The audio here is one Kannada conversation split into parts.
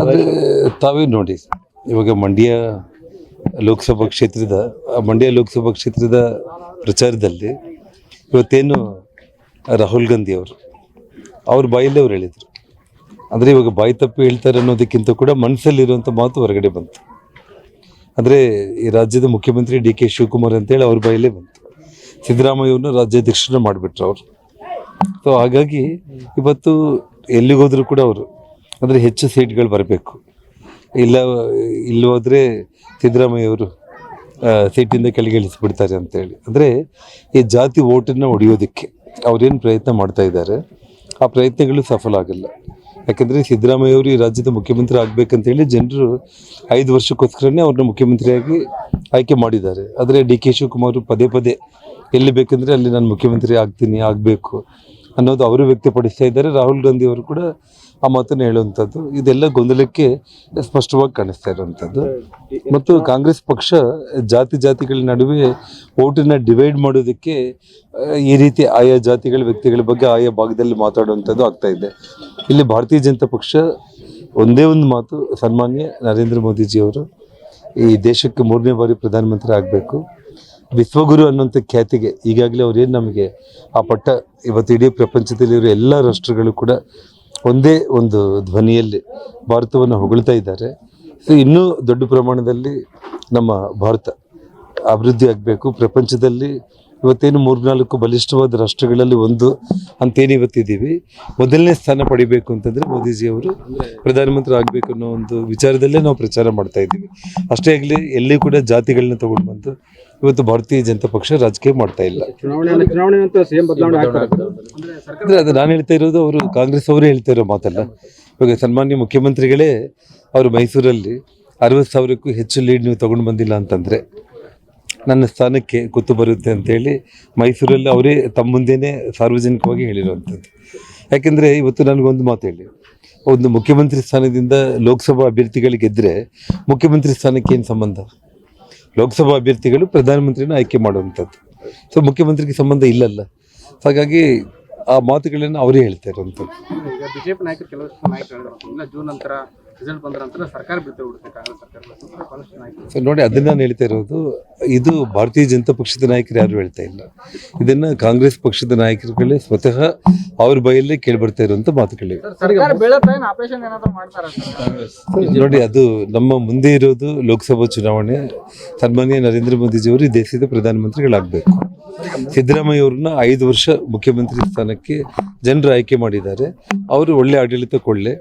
ಅಂದರೆ ತಾವೇ ನೋಡಿ. ಇವಾಗ ಮಂಡ್ಯ ಲೋಕಸಭಾ ಕ್ಷೇತ್ರದ ಮಂಡ್ಯ ಲೋಕಸಭಾ ಕ್ಷೇತ್ರದ ಪ್ರಚಾರದಲ್ಲಿ ಇವತ್ತೇನು ರಾಹುಲ್ ಗಾಂಧಿ ಅವರು ಅವ್ರ ಬಾಯಲ್ಲಿ ಅವ್ರು ಹೇಳಿದರು. ಅಂದರೆ ಇವಾಗ ಬಾಯಿ ತಪ್ಪು ಹೇಳ್ತಾರೆ ಅನ್ನೋದಕ್ಕಿಂತ ಕೂಡ ಮನಸ್ಸಲ್ಲಿರುವಂಥ ಮಾತು ಹೊರಗಡೆ ಬಂತು. ಅಂದರೆ ಈ ರಾಜ್ಯದ ಮುಖ್ಯಮಂತ್ರಿ ಡಿ ಕೆ ಶಿವಕುಮಾರ್ ಅಂತೇಳಿ ಅವ್ರ ಬಾಯಲ್ಲೇ ಬಂತು. ಸಿದ್ದರಾಮಯ್ಯವ್ರನ್ನ ರಾಜ್ಯಾಧ್ಯಕ್ಷರನ್ನ ಮಾಡಿಬಿಟ್ರು ಅವರು. ಸೊ ಹಾಗಾಗಿ ಇವತ್ತು ಎಲ್ಲಿಗೋದ್ರೂ ಕೂಡ ಅವರು ಅಂದರೆ ಹೆಚ್ಚು ಸೀಟ್ಗಳು ಬರಬೇಕು. ಇಲ್ಲ, ಇಲ್ಲಿ ಹೋದರೆ ಸಿದ್ದರಾಮಯ್ಯವರು ಸೀಟಿಂದ ಕೆಳಗೆ ಇಳಿಸ್ಬಿಡ್ತಾರೆ ಅಂತೇಳಿ. ಅಂದರೆ ಈ ಜಾತಿ ಓಟನ್ನು ಹೊಡೆಯೋದಕ್ಕೆ ಅವರೇನು ಪ್ರಯತ್ನ ಮಾಡ್ತಾ ಇದ್ದಾರೆ, ಆ ಪ್ರಯತ್ನಗಳು ಸಫಲ ಆಗಿಲ್ಲ. ಯಾಕೆಂದರೆ ಸಿದ್ದರಾಮಯ್ಯವರು ಈ ರಾಜ್ಯದ ಮುಖ್ಯಮಂತ್ರಿ ಆಗಬೇಕಂತೇಳಿ ಜನರು ಐದು ವರ್ಷಕ್ಕೋಸ್ಕರನೇ ಅವ್ರನ್ನ ಮುಖ್ಯಮಂತ್ರಿಯಾಗಿ ಆಯ್ಕೆ ಮಾಡಿದ್ದಾರೆ. ಆದರೆ ಡಿ ಕೆ ಶಿವಕುಮಾರ್ ಪದೇ ಪದೇ, ಎಲ್ಲಿ ಬೇಕಂದರೆ ಅಲ್ಲಿ ನಾನು ಮುಖ್ಯಮಂತ್ರಿ ಆಗ್ತೀನಿ, ಆಗಬೇಕು. ಅನ್ನೋದು ಅವರು ವ್ಯಕ್ತಪಡಿಸ್ತಾ ಇದ್ದಾರೆ. ರಾಹುಲ್ ಗಾಂಧಿ ಅವರು ಕೂಡ ಆ ಮಾತನ್ನು ಹೇಳುವಂಥದ್ದು. ಇದೆಲ್ಲ ಗೊಂದಲಕ್ಕೆ ಸ್ಪಷ್ಟವಾಗಿ ಕಾಣಿಸ್ತಾ ಇರುವಂಥದ್ದು. ಮತ್ತು ಕಾಂಗ್ರೆಸ್ ಪಕ್ಷ ಜಾತಿ ಜಾತಿಗಳ ನಡುವೆ ಓಟಿನ ಡಿವೈಡ್ ಮಾಡೋದಕ್ಕೆ, ಈ ರೀತಿ ಆಯಾ ಜಾತಿಗಳ ವ್ಯಕ್ತಿಗಳ ಬಗ್ಗೆ ಆಯಾ ಭಾಗದಲ್ಲಿ ಮಾತಾಡುವಂಥದ್ದು ಆಗ್ತಾ ಇದೆ. ಇಲ್ಲಿ ಭಾರತೀಯ ಜನತಾ ಪಕ್ಷ ಒಂದೇ ಒಂದು ಮಾತು ಸನ್ಮಾನ್ಯ ನರೇಂದ್ರ ಮೋದಿಜಿಯವರು, ಈ ದೇಶಕ್ಕೆ ಮೂರನೇ ಬಾರಿ ಪ್ರಧಾನಮಂತ್ರಿ ಆಗಬೇಕು. ವಿಶ್ವಗುರು ಅನ್ನೋಂಥ ಖ್ಯಾತಿಗೆ ಈಗಾಗಲೇ ಅವ್ರೇನು ನಮಗೆ ಆ ಪಟ್ಟ ಇವತ್ತು ಇಡೀ ಪ್ರಪಂಚದಲ್ಲಿರೋ ಎಲ್ಲ ರಾಷ್ಟ್ರಗಳು ಕೂಡ ಒಂದೇ ಒಂದು ಧ್ವನಿಯಲ್ಲಿ ಭಾರತವನ್ನು ಹೊಗಳ್ತಾ ಇದ್ದಾರೆ. ಸೊ ಇನ್ನೂ ದೊಡ್ಡ ಪ್ರಮಾಣದಲ್ಲಿ ನಮ್ಮ ಭಾರತ ಅಭಿವೃದ್ಧಿ ಆಗಬೇಕು. ಪ್ರಪಂಚದಲ್ಲಿ ಇವತ್ತೇನು ಮೂರ್ನಾಲ್ಕು ಬಲಿಷ್ಠವಾದ ರಾಷ್ಟ್ರಗಳಲ್ಲಿ ಒಂದು ಅಂತೇನು ಇವತ್ತಿದ್ದೀವಿ. ಮೊದಲನೇ ಸ್ಥಾನ ಪಡಿಬೇಕು ಅಂತಂದರೆ ಮೋದಿಜಿಯವರು ಪ್ರಧಾನಮಂತ್ರಿ ಆಗಬೇಕು ಅನ್ನೋ ಒಂದು ವಿಚಾರದಲ್ಲೇ ನಾವು ಪ್ರಚಾರ ಮಾಡ್ತಾ ಇದ್ದೀವಿ. ಅಷ್ಟೇ ಆಗಲಿ ಎಲ್ಲಿ ಕೂಡ ಜಾತಿಗಳನ್ನ ತಗೊಂಡು ಬಂದು ಇವತ್ತು ಭಾರತೀಯ ಜನತಾ ಪಕ್ಷ ರಾಜಕೀಯ ಮಾಡ್ತಾ ಇಲ್ಲ. ಅಂದರೆ ಅದು ನಾನು ಹೇಳ್ತಾ ಇರೋದು ಅವರು ಕಾಂಗ್ರೆಸ್ ಅವರೇ ಹೇಳ್ತಾ ಇರೋ ಮಾತಲ್ಲ. ಇವಾಗ ಸನ್ಮಾನ್ಯ ಮುಖ್ಯಮಂತ್ರಿಗಳೇ ಅವರು ಮೈಸೂರಲ್ಲಿ ಅರವತ್ತು ಸಾವಿರಕ್ಕೂ ಹೆಚ್ಚು ಲೀಡ್ ನೀವು ತಗೊಂಡು ಬಂದಿಲ್ಲ ಅಂತಂದರೆ ನನ್ನ ಸ್ಥಾನಕ್ಕೆ ಕೂತು ಬರುತ್ತೆ ಅಂತೇಳಿ ಮೈಸೂರಲ್ಲಿ ಅವರೇ ತಮ್ಮ ಮುಂದೆನೇ ಸಾರ್ವಜನಿಕವಾಗಿ ಹೇಳಿರುವಂಥದ್ದು. ಯಾಕೆಂದರೆ ಇವತ್ತು ನನಗೊಂದು ಮಾತು ಹೇಳಿ. ಒಂದು ಮುಖ್ಯಮಂತ್ರಿ ಸ್ಥಾನದಿಂದ ಲೋಕಸಭಾ ಅಭ್ಯರ್ಥಿಗಳಿಗೆ ಗೆದ್ದರೆ ಮುಖ್ಯಮಂತ್ರಿ ಸ್ಥಾನಕ್ಕೆ ಏನು ಸಂಬಂಧ? ಲೋಕಸಭಾ ಅಭ್ಯರ್ಥಿಗಳು ಪ್ರಧಾನಮಂತ್ರಿನ ಆಯ್ಕೆ ಮಾಡುವಂಥದ್ದು. ಸೊ ಮುಖ್ಯಮಂತ್ರಿಗೆ ಸಂಬಂಧ ಇಲ್ಲಲ್ಲ. ಹಾಗಾಗಿ ಆ ಮಾತುಗಳನ್ನು ಅವರೇ ಹೇಳ್ತಾ ಇರುವಂಥದ್ದು. ರಿಸಲ್ಟ್ ಬಂದ ನಂತರ ಸರ್ಕಾರ ಬಿಟ್ಟು ಬಿಡುತ್ತೆ ಕಾಂಗ್ರೆಸ್ ಸರ್ಕಾರ ಬಹಳಷ್ಟು ನಾಯಕರು ಸೊ ನೋಡಿ ಅದನ್ನ ನಾನು ಹೇಳ್ತಾ ಇರೋದು ಇದು ಭಾರತೀಯ ಜನತಾ ಪಕ್ಷದ ನಾಯಕರು ಯಾರು ಹೇಳ್ತಾ ಇಲ್ಲ. ಇದನ್ನ ಕಾಂಗ್ರೆಸ್ ಪಕ್ಷದ ನಾಯಕರುಗಳೇ ಸ್ವತಃ ಅವ್ರ ಬೈಯಲ್ಲೇ ಕೇಳ್ಬರ್ತಾ ಇರುವಂತ ಮಾತುಗಳಿವೆ. ಸರ್ಕಾರ ಬೀಳತ್ತೆ ಆಪರೇಷನ್ ಏನಾದ್ರು ಮಾಡ್ತಾರ ನೋಡಿ ಅದು ನಮ್ಮ ಮುಂದೆ ಇರೋದು ಲೋಕಸಭಾ ಚುನಾವಣೆ. ಸನ್ಮಾನ್ಯ ನರೇಂದ್ರ ಮೋದಿಜಿಯವರು ಈ ದೇಶದ ಪ್ರಧಾನಮಂತ್ರಿಗಳಾಗಬೇಕು. ಸಿದ್ದರಾಮಯ್ಯ ಅವ್ರನ್ನ ಐದು ವರ್ಷ ಮುಖ್ಯಮಂತ್ರಿ ಸ್ಥಾನಕ್ಕೆ ಜನರು ಆಯ್ಕೆ ಮಾಡಿದ್ದಾರೆ. ಅವರು ಒಳ್ಳೆ ಆಡಳಿತ ಕೊಳ್ಳೆ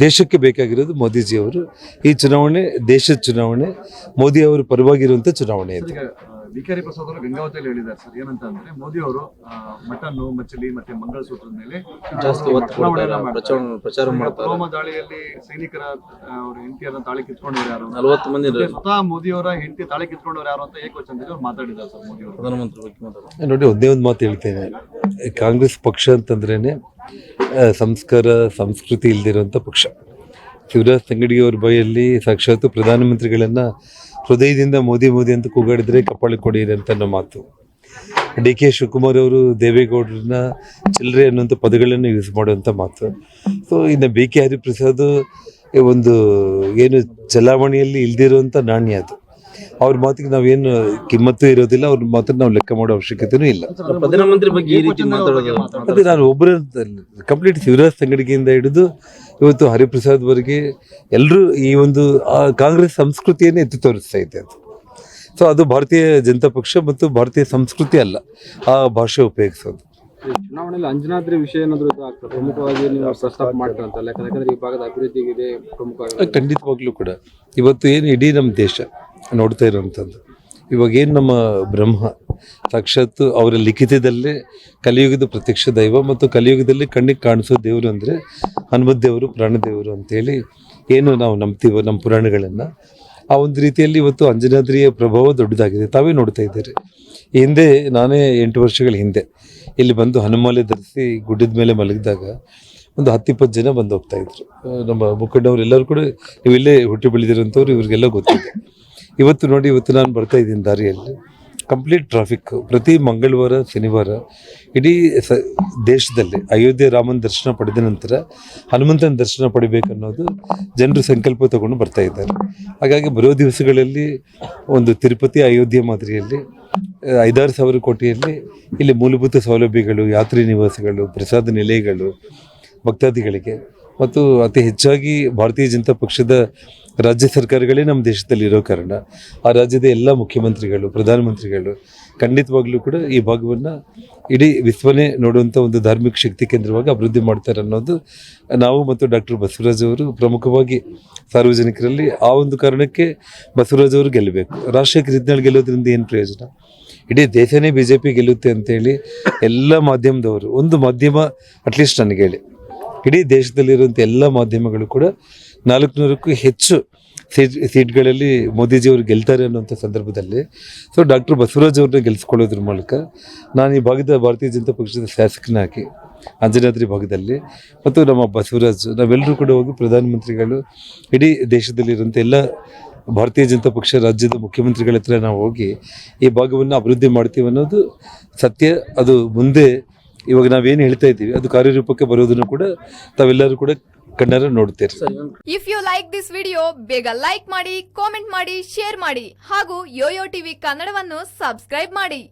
ದೇಶಕ್ಕೆ ಬೇಕಾಗಿರೋದು ಮೋದಿಜಿಯವರು. ಈ ಚುನಾವಣೆ ದೇಶದ ಚುನಾವಣೆ ಮೋದಿ ಅವರು ಪರವಾಗಿರುವಂಥ ಚುನಾವಣೆ ಇದು ಡಿ ಕೆ ಪ್ರಸಾದ್ ಅವರು ಗಂಗಾವತಿಯಲ್ಲಿ ಹೇಳಿದ್ದಾರೆ ಸರ್. ಏನಂತ ಅಂದ್ರೆ ಮೋದಿ ಅವರು ಮಟನ್ ಮಚ್ಚಲಿ ಮತ್ತೆ ಮಂಗಳಸೂತ್ರದ ಮೇಲೆ ಪ್ರಚಾರ ಪುಲ್ವಾಮಾ ದಾಳಿಯಲ್ಲಿ ಸೈನಿಕರ ಅವರು ಹೆಂಡತಿಯನ್ನ ತಾಳಿ ಕಿತ್ಕೊಂಡವ್ರು ಯಾರು? ನಲವತ್ತು ಮಂದಿ ಸ್ವತಃ ಮೋದಿ ಅವರ ಹೆಂಡತಿ ತಾಳಿ ಕಿತ್ಕೊಂಡವ್ರು ಯಾರು ಅಂತ ಏಕವಚನದಲ್ಲಿ ಅವ್ರು ಮಾತಾಡಿದ್ದಾರೆ ಸರ್ ಮೋದಿ ಅವರು. ಪ್ರಧಾನಮಂತ್ರಿ ನೋಡಿ ಒಂದೇ ಒಂದು ಮಾತು ಹೇಳ್ತೇನೆ. ಕಾಂಗ್ರೆಸ್ ಪಕ್ಷ ಅಂತಂದ್ರೇನೆ ಸಂಸ್ಕಾರ ಸಂಸ್ಕೃತಿ ಇಲ್ದಿರುವಂಥ ಪಕ್ಷ. ಶಿವರಾಜ್ ತಂಗಡಿಯವ್ರ ಬಾಯಲ್ಲಿ ಸಾಕ್ಷಾತ್ ಪ್ರಧಾನಮಂತ್ರಿಗಳನ್ನ ಹೃದಯದಿಂದ ಮೋದಿ ಮೋದಿ ಅಂತ ಕೂಗಾಡಿದ್ರೆ ಕಪ್ಪಳಿ ಕೊಡಿರಿ ಅಂತ ನಮ್ಮ ಮಾತು. ಡಿ ಕೆ ಶಿವಕುಮಾರ್ ಅವರು ದೇವೇಗೌಡರನ್ನ ಚಿಲ್ಲರೆ ಅನ್ನುವಂಥ ಪದಗಳನ್ನು ಯೂಸ್ ಮಾಡುವಂಥ ಮಾತು. ಸೊ ಇನ್ನು ಬಿ ಕೆ ಹರಿಪ್ರಸಾದ್ ಒಂದು ಏನು ಚಲಾವಣೆಯಲ್ಲಿ ಇಲ್ದಿರುವಂಥ ನಾಣ್ಯ ಅದು. ಅವ್ರ ಮಾತಿಗೆ ನಾವೇನು ಕಿಮ್ಮತ್ತು ಇರೋದಿಲ್ಲ ಅವ್ರ ಮಾತ್ರ ನಾವು ಲೆಕ್ಕ ಮಾಡೋ ಅವಶ್ಯಕತೆನೂ ಇಲ್ಲ. ಪ್ರಧಾನಮಂತ್ರಿ ಬಗ್ಗೆ ಈ ರೀತಿ ಮಾತಾಡೋದು ಅದೇ ನಾನು ಒಬ್ಬರ ಕಂಪ್ಲೀಟ್ ಶಿವರಾಜ್ ಸಂಗಡಿಗೆಯಿಂದ ಹಿಡಿದು ಇವತ್ತು ಹರಿಪ್ರಸಾದ್ ವರೆಗೆ ಎಲ್ಲರೂ ಈ ಒಂದು ಆ ಕಾಂಗ್ರೆಸ್ ಸಂಸ್ಕೃತಿಯನ್ನೇ ಎತ್ತಿ ತೋರಿಸ್ತಾ ಇದೆ ಅದು ಸೊ ಅದು ಭಾರತೀಯ ಜನತಾ ಪಕ್ಷ ಮತ್ತು ಭಾರತೀಯ ಸಂಸ್ಕೃತಿ ಅಲ್ಲ ಆ ಭಾಷೆ ಉಪಯೋಗಿಸೋದು. ಚುನಾವಣೆಯಲ್ಲಿ ಅಂಜನಾದ್ರಿ ವಿಷಯ ಏನಾದರೂ ಪ್ರಮುಖವಾಗಿ ನೀವು ಪ್ರಸ್ತಾಪ ಮಾಡ್ತಾರಂತಲ್ಲ ಯಾಕಂದ್ರೆ ಈ ಭಾಗದ ಅಭಿವೃದ್ಧಿಗೆ ಇದೆ ಪ್ರಮುಖವಾಗಿ. ಖಂಡಿತವಾಗ್ಲೂ ಕೂಡ. ಇವತ್ತು ಏನು ಇಡೀ ನಮ್ಮ ದೇಶ ನೋಡ್ತಾ ಇರೋವಂಥದ್ದು ಇವಾಗ ಏನು ನಮ್ಮ ಬ್ರಹ್ಮ? ಸಾಕ್ಷಾತ್ ಅವರ ಲಿಖಿತದಲ್ಲೇ ಕಲಿಯುಗದ ಪ್ರತ್ಯಕ್ಷ ದೈವ ಮತ್ತು ಕಲಿಯುಗದಲ್ಲಿ ಕಣ್ಣಿಗೆ ಕಾಣಿಸೋ ದೇವರು ಅಂದರೆ ಹನುಮದ್ ದೇವರು ಪ್ರಾಣದೇವರು ಅಂತೇಳಿ ಏನು ನಾವು ನಂಬ್ತೀವೋ ನಮ್ಮ ಪುರಾಣಗಳನ್ನು, ಆ ಒಂದು ರೀತಿಯಲ್ಲಿ ಇವತ್ತು ಅಂಜನಾದ್ರಿಯ ಪ್ರಭಾವ ದೊಡ್ಡದಾಗಿದೆ. ತಾವೇ ನೋಡ್ತಾ ಇದ್ದೀರಿ. ಹಿಂದೆ ನಾನೇ ಎಂಟು ವರ್ಷಗಳ ಹಿಂದೆ ಇಲ್ಲಿ ಬಂದು ಹನುಮಾಲೆ ಧರಿಸಿ ಗುಡ್ಡದ ಮೇಲೆ ಮಲಗಿದಾಗ ಒಂದು ಹತ್ತಿಪ್ಪತ್ತು ಜನ ಬಂದು ಹೋಗ್ತಾ ಇದ್ರು. ನಮ್ಮ ಮುಖಂಡವ್ರು ಎಲ್ಲರೂ ಕೂಡ ಇವೆಲ್ಲೇ ಹುಟ್ಟಿ ಬೆಳೆದಿರೋಂಥವ್ರು, ಇವ್ರಿಗೆಲ್ಲ ಗೊತ್ತಿದೆ. ಇವತ್ತು ನೋಡಿ ಇವತ್ತು ನಾನು ಬರ್ತಾ ಇದ್ದೀನಿ ದಾರಿಯಲ್ಲಿ. ಕಂಪ್ಲೀಟ್ ಟ್ರಾಫಿಕ್ ಪ್ರತಿ ಮಂಗಳವಾರ, ಶನಿವಾರ ಇಡೀ ಸ, ದೇಶದಲ್ಲಿ ಅಯೋಧ್ಯೆ ರಾಮನ ದರ್ಶನ ಪಡೆದ ನಂತರ ಹನುಮಂತನ ದರ್ಶನ ಪಡಿಬೇಕನ್ನೋದು ಜನರು ಸಂಕಲ್ಪ ತಗೊಂಡು ಬರ್ತಾ ಇದ್ದಾರೆ. ಹಾಗಾಗಿ ಬರೋ ದಿವಸಗಳಲ್ಲಿ ಒಂದು ತಿರುಪತಿ ಅಯೋಧ್ಯೆ ಮಾದರಿಯಲ್ಲಿ ಐದಾರು ಸಾವಿರ ಕೋಟಿಯಲ್ಲಿ ಇಲ್ಲಿ ಮೂಲಭೂತ ಸೌಲಭ್ಯಗಳು, ಯಾತ್ರಿ ನಿವಾಸಗಳು, ಪ್ರಸಾದ ನಿಲಯಗಳು, ಭಕ್ತಾದಿಗಳಿಗೆ ಮತ್ತು ಅತಿ ಹೆಚ್ಚಾಗಿ ಭಾರತೀಯ ಜನತಾ ಪಕ್ಷದ ರಾಜ್ಯ ಸರ್ಕಾರಗಳೇ ನಮ್ಮ ದೇಶದಲ್ಲಿ ಇರೋ ಕಾರಣ. ಆ ರಾಜ್ಯದ ಎಲ್ಲ ಮುಖ್ಯಮಂತ್ರಿಗಳು, ಪ್ರಧಾನಮಂತ್ರಿಗಳು ಖಂಡಿತವಾಗ್ಲೂ ಕೂಡ ಈ ಭಾಗವನ್ನು ಇಡೀ ವಿಶ್ವನೇ ನೋಡುವಂಥ ಒಂದು ಧಾರ್ಮಿಕ ಶಕ್ತಿ ಕೇಂದ್ರವಾಗಿ ಅಭಿವೃದ್ಧಿ ಮಾಡ್ತಾರೆ ಅನ್ನೋದು ನಾವು ಮತ್ತು ಡಾಕ್ಟರ್ ಬಸವರಾಜ್ ಅವರು ಪ್ರಮುಖವಾಗಿ ಸಾರ್ವಜನಿಕರಲ್ಲಿ ಆ ಒಂದು ಕಾರಣಕ್ಕೆ ಬಸವರಾಜ್ ಅವರು ಗೆಲ್ಲಬೇಕು. ರಾಷ್ಟ್ರೀಯ ಕೃತಿನಲ್ಲಿ ಗೆಲ್ಲೋದ್ರಿಂದ ಏನು ಪ್ರಯೋಜನ? ಇಡೀ ದೇಶನೇ ಬಿ ಜೆ ಪಿ ಗೆಲ್ಲುತ್ತೆ ಅಂತೇಳಿ ಎಲ್ಲ ಮಾಧ್ಯಮದವರು, ಒಂದು ಮಾಧ್ಯಮ ಅಟ್ಲೀಸ್ಟ್ ನನಗೆ ಹೇಳಿ. ಇಡೀ ದೇಶದಲ್ಲಿರುವಂಥ ಎಲ್ಲ ಮಾಧ್ಯಮಗಳು ಕೂಡ ನಾಲ್ಕುನೂರಕ್ಕೂ ಹೆಚ್ಚು ಸೀಟ್, ಸೀಟ್ಗಳಲ್ಲಿ ಮೋದಿಜಿಯವರು ಗೆಲ್ತಾರೆ ಅನ್ನುವಂಥ ಸಂದರ್ಭದಲ್ಲಿ. ಸೊ ಡಾಕ್ಟರ್ ಬಸವರಾಜ್ ಅವ್ರನ್ನ ಗೆಲ್ಸ್ಕೊಳ್ಳೋದ್ರ ಮೂಲಕ ನಾನು ಈ ಭಾಗದ ಭಾರತೀಯ ಜನತಾ ಪಕ್ಷದ ಶಾಸಕನಾಗಿ ಅಂಜನಾದ್ರಿ ಭಾಗದಲ್ಲಿ ಮತ್ತು ನಮ್ಮ ಬಸವರಾಜ್, ನಾವೆಲ್ಲರೂ ಕೂಡ ಹೋಗಿ ಪ್ರಧಾನಮಂತ್ರಿಗಳು ಇಡೀ ದೇಶದಲ್ಲಿರುವಂಥ ಎಲ್ಲ ಭಾರತೀಯ ಜನತಾ ಪಕ್ಷ ರಾಜ್ಯದ ಮುಖ್ಯಮಂತ್ರಿಗಳ ಹತ್ರ ನಾವು ಹೋಗಿ ಈ ಭಾಗವನ್ನು ಅಭಿವೃದ್ಧಿ ಮಾಡ್ತೀವಿ ಅನ್ನೋದು ಸತ್ಯ. ಅದು ಮುಂದೆ ಇವಾಗ ನಾವೇನು ಹೇಳ್ತಾ ಇದ್ದೀವಿ ಅದು ಕಾರ್ಯರೂಪಕ್ಕೆ ಬರೋದನ್ನು ಕೂಡ ತಾವೆಲ್ಲರೂ ಕೂಡ ಕಣ್ಣಾರ ನೋಡ್ತೀರಿ. If you like this video ಬೇಗ ಲೈಕ್ ಮಾಡಿ ಕಾಮೆಂಟ್ ಮಾಡಿ ಶೇರ್ ಮಾಡಿ ಹಾಗೂ ಯೋಯೋ ಟಿವಿ ಕನ್ನಡವನ್ನು ಸಬ್ಸ್ಕ್ರೈಬ್ ಮಾಡಿ.